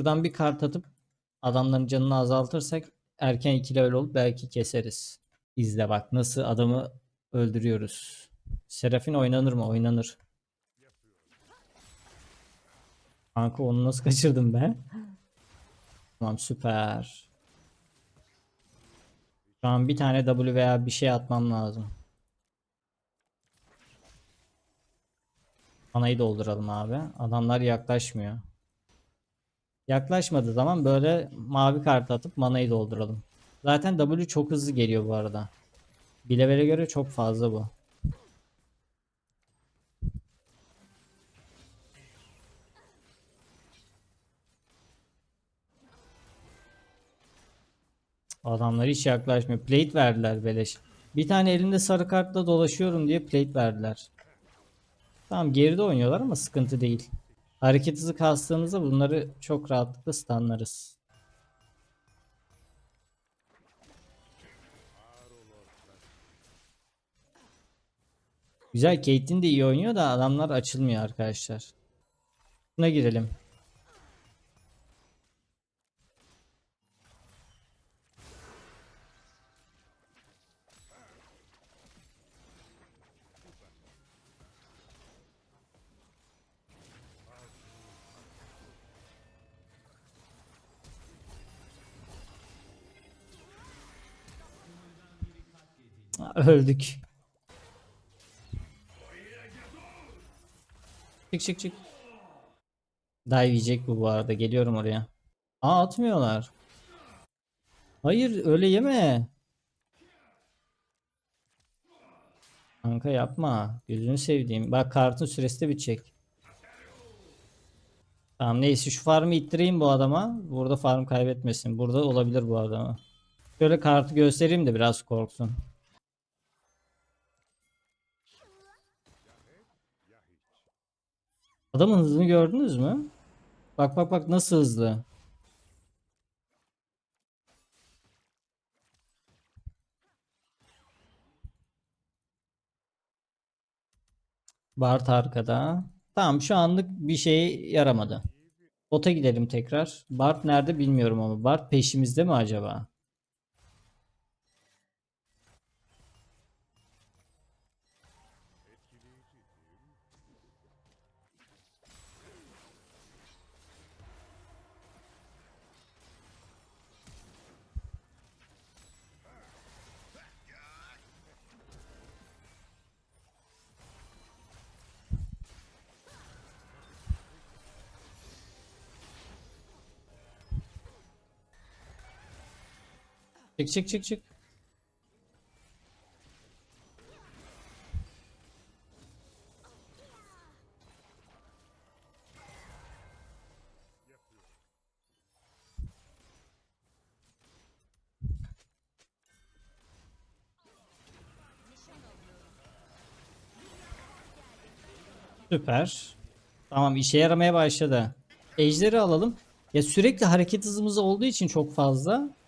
Şuradan bir kart atıp adamların canını azaltırsak erken ikili öyle olup belki keseriz. İzle bak nasıl adamı öldürüyoruz. Serafin oynanır mı? Oynanır. Kanka onu nasıl kaçırdım ben? Tamam süper. Şu an bir tane W veya bir şey atmam lazım. Anayı dolduralım abi. Adamlar yaklaşmıyor. Yaklaşmadığı zaman böyle mavi kart atıp manayı dolduralım. Zaten W çok hızlı geliyor bu arada. Bilever'e göre çok fazla bu. Adamlar hiç yaklaşmıyor. Plate verdiler beleş. Bir tane elimde sarı kartla dolaşıyorum diye plate verdiler. Tamam geride oynuyorlar ama sıkıntı değil. Hareket hızı kastığımızda bunları çok rahatlıkla stunlarız. Güzel Caitlyn de iyi oynuyor da adamlar açılmıyor arkadaşlar. Buna girelim. Öldük. Çık çık çık. Dive yiyecek bu bu arada. Geliyorum oraya. Aa atmıyorlar. Hayır öyle yeme. Kanka yapma. Gözünü sevdiğim. Bak kartın süresi de bitecek. Tamam neyse şu farmı ittireyim bu adama. Burada farm kaybetmesin. Burada olabilir bu adama. Şöyle kartı göstereyim de biraz korksun. Adamın hızını gördünüz mü? Bak bak bak nasıl hızlı. Bart arkada. Tamam şu anlık bir şey yaramadı. Bota gidelim tekrar. Bart nerede bilmiyorum ama. Bart peşimizde mi acaba? Çık çık çık çık. Süper. Tamam işe yaramaya başladı. Ejderi alalım. Ya sürekli hareket hızımız olduğu için çok fazla.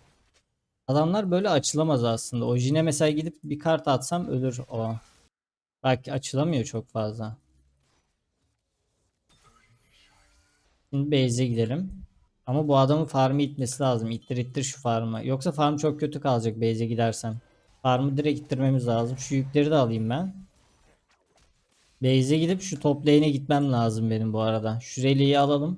Adamlar böyle açılamaz aslında. O Jine mesela gidip bir kart atsam ölür o. Bak açılamıyor çok fazla. Şimdi base'e gidelim. Ama bu adamın farmı itmesi lazım. İttir ittir şu farmı. Yoksa farm çok kötü kalacak base'e gidersem. Farmı direkt ittirmemiz lazım. Şu yükleri de alayım ben. Base'e gidip şu top lane'e gitmem lazım benim bu arada. Şu Rayleigh'i alalım.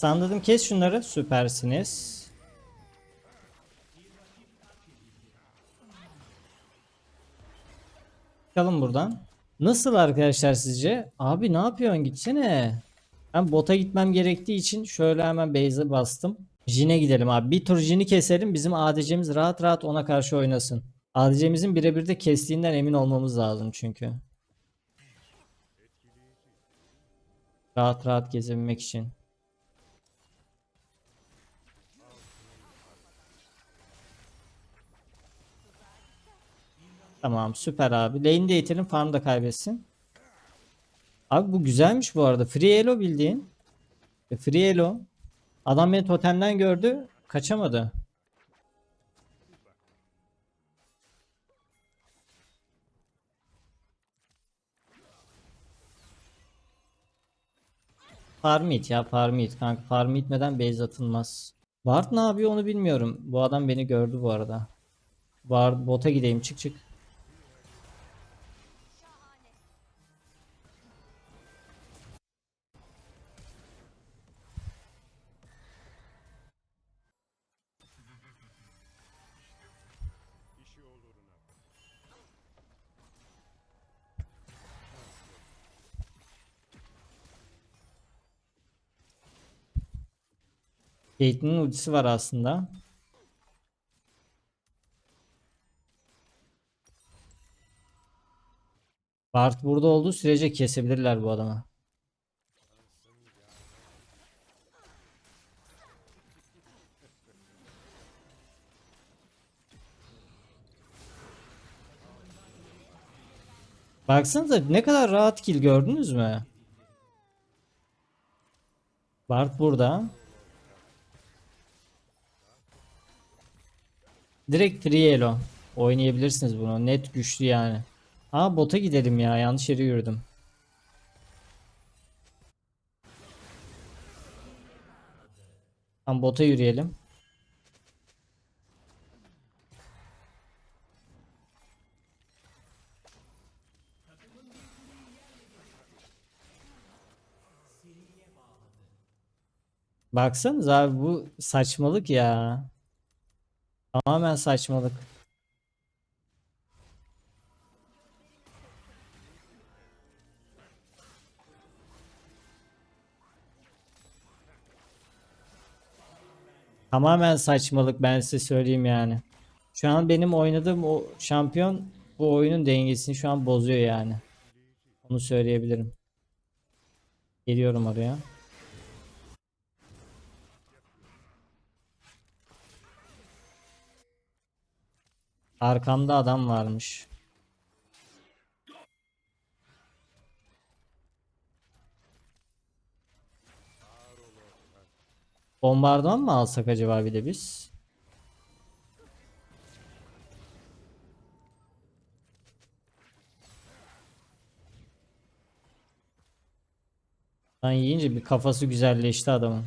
Sandadım kes şunları. Süpersiniz. Çıkalım buradan. Nasıl arkadaşlar sizce? Abi ne yapıyorsun gitsene. Ben bota gitmem gerektiği için şöyle hemen base'e bastım. Jin'e gidelim abi. Bir tur Jin'i keselim. Bizim ADC'miz rahat rahat ona karşı oynasın. ADC'mizin birebir de kestiğinden emin olmamız lazım çünkü. Rahat rahat gezebilmek için. Tamam süper abi. Lane'i de itelim farm da kaybetsin. Abi bu güzelmiş bu arada. Free elo bildiğin. E, Free elo. Adam beni totemden gördü. Kaçamadı. Farm it ya farm it kanka. Farm itmeden base atılmaz. Ward ne yapıyor onu bilmiyorum. Bu adam beni gördü bu arada. Ward bota gideyim çık çık. Caitlyn'in ultisi var aslında. Bart burada olduğu sürece kesebilirler bu adamı. Baksanıza ne kadar rahat kill gördünüz mü? Bart burada. Direkt free elo. Oynayabilirsiniz bunu. Net güçlü yani. Aa bota gidelim ya. Yanlış yere yürüdüm. Tamam bota yürüyelim. Baksanız abi bu saçmalık ya. Tamamen saçmalık. Tamamen saçmalık ben size söyleyeyim yani. Şu an benim oynadığım o şampiyon bu oyunun dengesini şu an bozuyor yani. Onu söyleyebilirim. Geliyorum oraya. Arkamda adam varmış. Bombardıman mı alsak acaba bir de biz? Lan yiyince bir kafası güzelleşti adamın.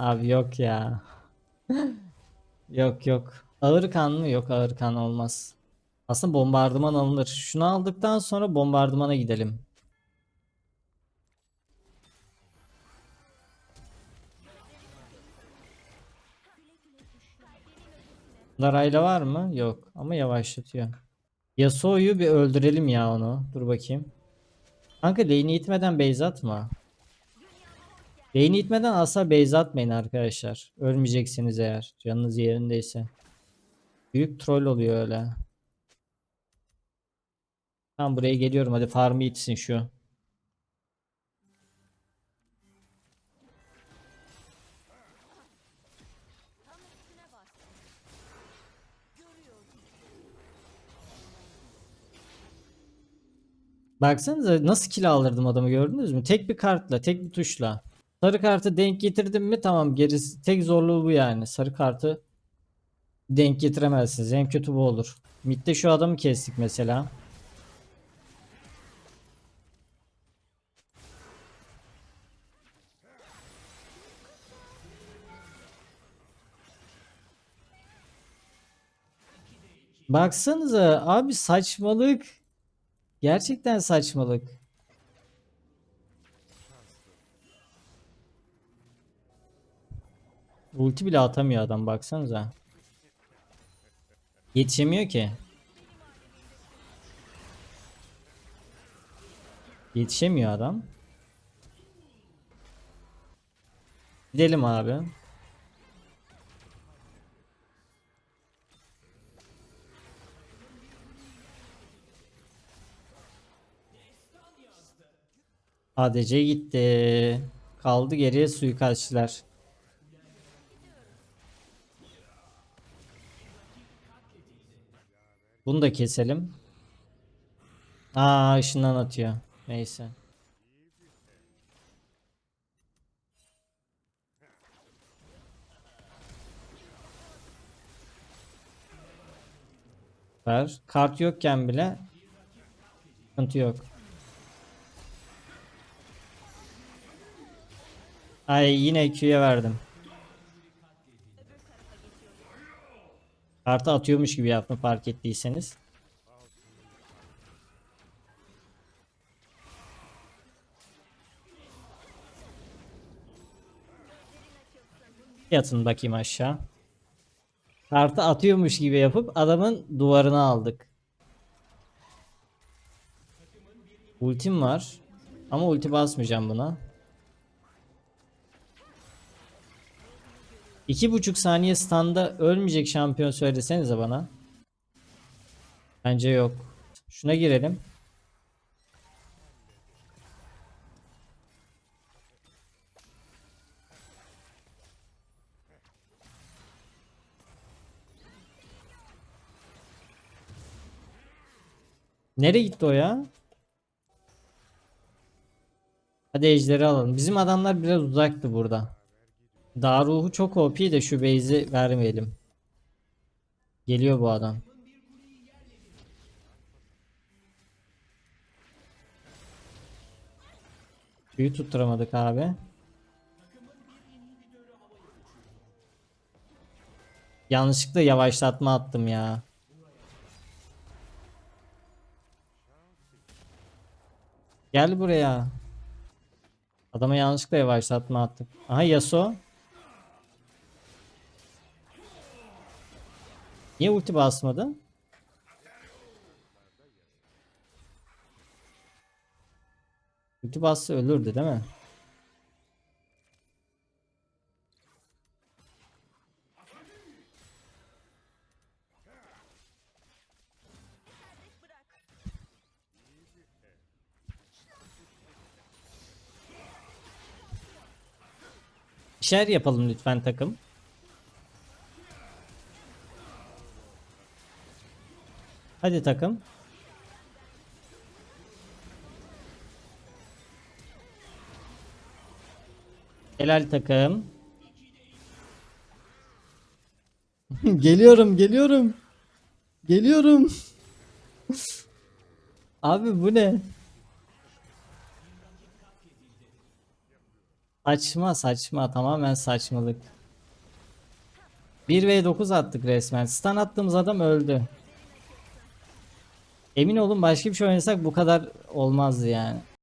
Abi yok ya. Yok yok. Ağır kan mı? Yok ağır kan olmaz. Aslında bombardıman alınır. Şunu aldıktan sonra bombardımana gidelim. Narayla var mı? Yok. Ama yavaşlatıyor. Yasuo'yu bir öldürelim ya onu. Dur bakayım. Kanka lane'i itmeden base atma. Lane'i itmeden asla base atmayın arkadaşlar. Ölmeyeceksiniz eğer. Canınız yerindeyse. Büyük troll oluyor öyle. Tamam buraya geliyorum. Hadi farmı itsin şu. Baksanıza nasıl kill aldırdım adamı gördünüz mü? Tek bir kartla, tek bir tuşla. Sarı kartı denk getirdim mi tamam gerisi tek zorluğu bu yani. Sarı kartı denk getiremezsiniz. En kötü bu olur. Mid'de şu adamı kestik mesela. Baksanıza abi saçmalık. Gerçekten saçmalık. Ulti bile atamıyor adam baksanıza. Yetişemiyor ki. Yetişemiyor adam. Gidelim abi. ADC gitti. Kaldı geriye suikastçiler. Bunu da keselim. Aa ışından atıyor. Neyse. Ver. Kart yokken bile sıkıntı yok. Ay yine Q'ya verdim. Kartı atıyormuş gibi yaptım fark ettiyseniz. Yatın bakayım aşağı. Kartı atıyormuş gibi yapıp adamın duvarına aldık. Ultim var. Ama ulti basmayacağım buna. İki buçuk saniye standa ölmeyecek şampiyon söylesenize bana. Bence yok. Şuna girelim. Nereye gitti o ya? Hadi ejderi alalım. Bizim adamlar biraz uzaktı burada. Dağ ruhu çok OP de şu base'i vermeyelim. Geliyor bu adam. Büyü tutturamadık abi. Yanlışlıkla yavaşlatma attım ya. Gel buraya. Adama yanlışlıkla yavaşlatma attım. Aha Yasuo. Niye ulti basmadı? Ulti bassa ölürdü değil mi? İşler yapalım lütfen takım. Hadi takım. Helal takım. geliyorum, geliyorum. Geliyorum. Abi bu ne? Saçma saçma tamamen saçmalık. 1v9 attık resmen. Stun attığımız adam öldü. Emin olun başka bir şey oynasak bu kadar olmazdı yani.